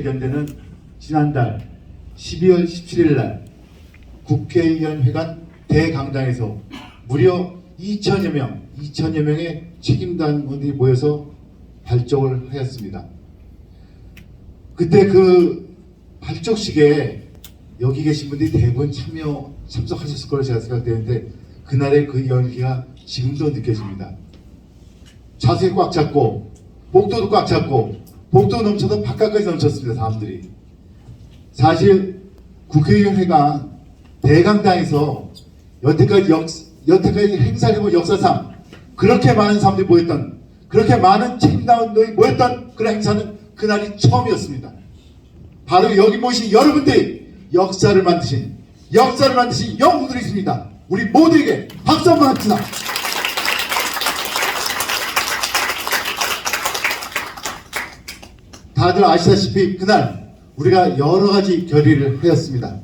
견대는 지난달 12월 17일 날 국회의원회관 대강당에서 무려 2천여 명, 2천여 명의 책임당원들이 모여서 발족을 하였습니다. 그때 그 발족식에 여기 계신 분들이 대부분 참여 참석하셨을 거로 제가 생각되는데 그날의 그 열기가 지금도 느껴집니다. 자세 꽉 잡고 복도도 꽉 잡고 복도 넘쳐서 바깥까지 넘쳤습니다. 사람들이. 사실 국회의원회가 대강당에서 여태까지 역 여태까지 행사를 해본 역사상 그렇게 많은 사람들이 모였던 그렇게 많은 책임당원들이 모였던 그런 행사는 그날이 처음이었습니다. 바로 여기 모신 여러분들이 역사를 만드신 역사를 만드신 영웅들이 있습니다. 우리 모두에게 박수 한번 합시다. 다들 아시다시피 그날 우리가 여러 가지 결의를 하였습니다.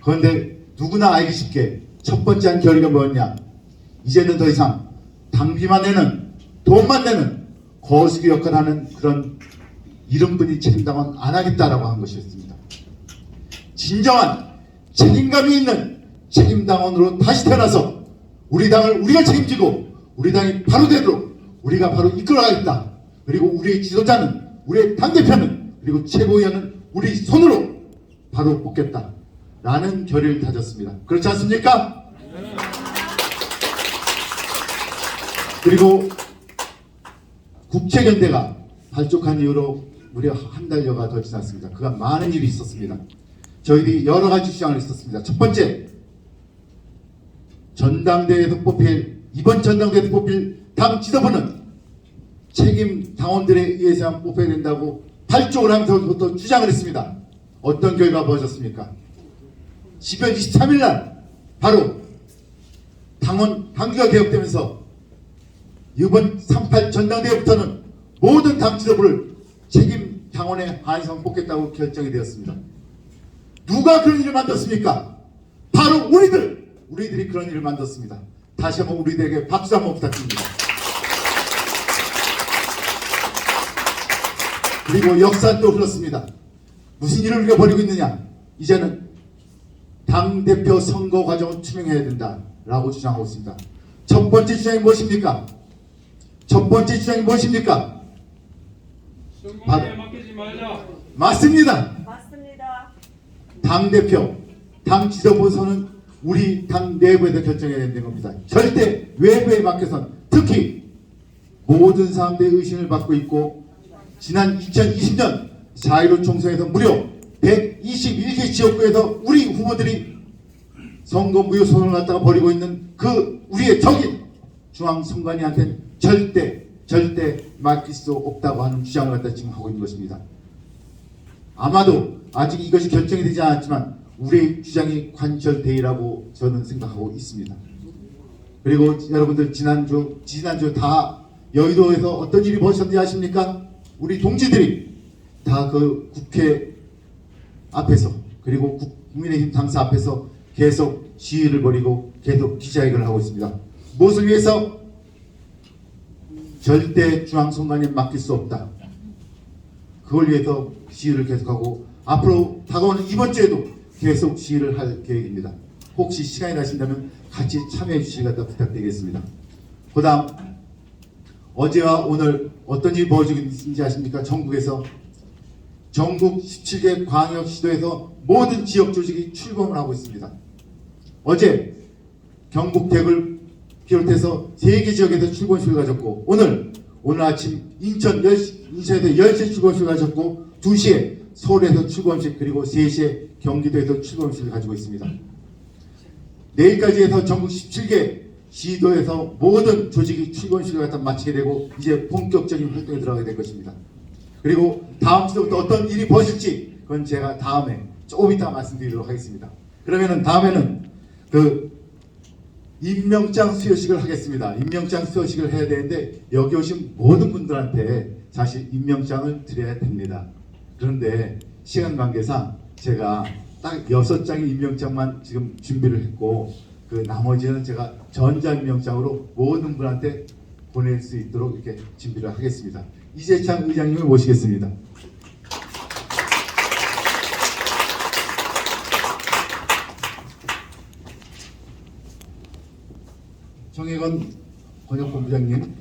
그런데 누구나 알기 쉽게 첫 번째 한 결의가 뭐였냐? 이제는 더 이상 당비만 내는 돈만 내는 거수기 역할을 하는 그런 이름분이 책임당원 안 하겠다라고 한 것이었습니다. 진정한 책임감이 있는 책임당원으로 다시 태어나서 우리 당을 우리가 책임지고 우리 당이 바로 되도록 우리가 바로 이끌어가겠다. 그리고 우리의 지도자는 우리의 당대표는 그리고 최고위원은 우리 손으로 바로 뽑겠다. 라는 결의를 다졌습니다. 그렇지 않습니까? 그리고 국채견대가 발족한 이후로 무려 한 달여가 더 지났습니다. 그간 많은 일이 있었습니다. 저희들이 여러 가지 주장을 했었습니다. 첫 번째, 전당대회에서 뽑힐 이번 전당대회에서 뽑힐 당 지도부는 책임 당원들에 의해서만 뽑혀야 된다고 발족을 하면서부터 주장을 했습니다. 어떤 결과가 벌어졌습니까? 12월 23일 날 바로 당원 당규가 개혁되면서 이번 38 전당대회부터는 모든 당 지도부를 책임 당원에 한해서 뽑겠다고 결정이 되었습니다. 누가 그런 일을 만들었습니까? 바로 우리들! 우리들이 그런 일을 만들었습니다. 다시 한번 우리들에게 박수 한번 부탁드립니다. 그리고 역사는 또 흘렀습니다. 무슨 일을 우리가 벌이고 있느냐? 이제는 당대표 선거 과정을 투명해야 된다라고 주장하고 있습니다. 첫 번째 주장이 무엇입니까? 첫 번째 주장이 무엇입니까? 선거에 맡기지 말자. 맞습니다. 맞습니다. 당대표, 당 지도부에서는 우리 당 내부에서 결정해야 되는 겁니다. 절대 외부에 맡겨선 특히 모든 사람들의 의심을 받고 있고 지난 2020년 4.15 총선에서 무려 121개 지역구에서 우리 후보들이 선거 무효 선언을 갖다가 벌이고 있는 그 우리의 적인 중앙선관위한테는 절대 절대 맡길 수 없다고 하는 주장을 갖다 지금 하고 있는 것입니다. 아마도 아직 이것이 결정이 되지 않았지만 우리의 주장이 관철되리라고 저는 생각하고 있습니다. 그리고 여러분들 지난주 지난주 다 여의도에서 어떤 일이 벌어졌는지 아십니까? 우리 동지들이 다 그 국회 앞에서 그리고 국- 국민의힘 당사 앞에서 계속 시위를 벌이고 계속 기자회견을 하고 있습니다. 무엇을 위해서? 절대 중앙선관위에 맡길 수 없다. 그걸 위해서 시위를 계속하고 앞으로 다가오는 이번 주에도 계속 시위를 할 계획입니다. 혹시 시간이 나신다면 같이 참여해 주시기 갖다 부탁드리겠습니다. 그 다음 어제와 오늘 어떤 일이 벌어지고 있는지 아십니까? 전국에서 전국 17개 광역시도에서 모든 지역 조직이 출범을 하고 있습니다. 어제 경북 대구를 비롯해서 세개 지역에서 출범식을 가졌고 오늘 오늘 아침 인천 10시, 인천에서 10시에 출범식을 가졌고 2시에 서울에서 출범식 그리고 3시에 경기도에서 출범식을 가지고 있습니다. 내일까지 해서 전국 17개 시도에서 모든 조직이 출범식을 갖다 마치게 되고 이제 본격적인 활동에 들어가게 될 것입니다. 그리고 다음 주부터 어떤 일이 벌어질지 그건 제가 다음에 조금 이따 말씀드리도록 하겠습니다. 그러면은 다음에는 그 임명장 수여식을 하겠습니다. 임명장 수여식을 해야 되는데 여기 오신 모든 분들한테 사실 임명장을 드려야 됩니다. 그런데 시간 관계상 제가 딱 여섯 장의 임명장만 지금 준비를 했고 그 나머지는 제가 전장명장으로 모든 분한테 보낼 수 있도록 이렇게 준비를 하겠습니다. 이재창 의장님을 모시겠습니다. 정혜건 권역본부장님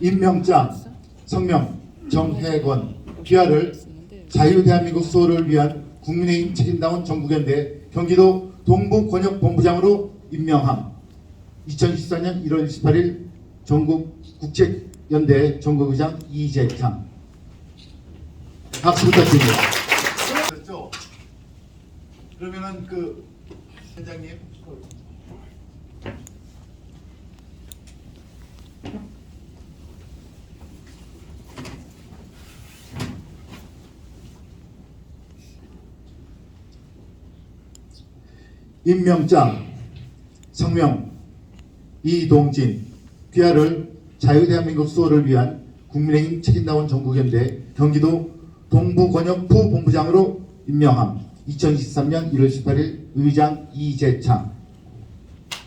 임명장 성명 정혜건 귀하를 자유대한민국 수호를 위한 국민의힘 책임다운 전국연대 경기도 동부권역본부장으로 임명함. 2024년 1월 28일 전국 국책연대 전국의장 이재창. 박수 부탁드립니다. 그렇죠? 그러면은 그 회장님 임명장 성명 이동진 귀하를 자유대한민국 수호를 위한 국민의힘 책임다운 전국연대 경기도 동부권역 부 본부장으로 임명함. 2023년 1월 18일 의장 이재창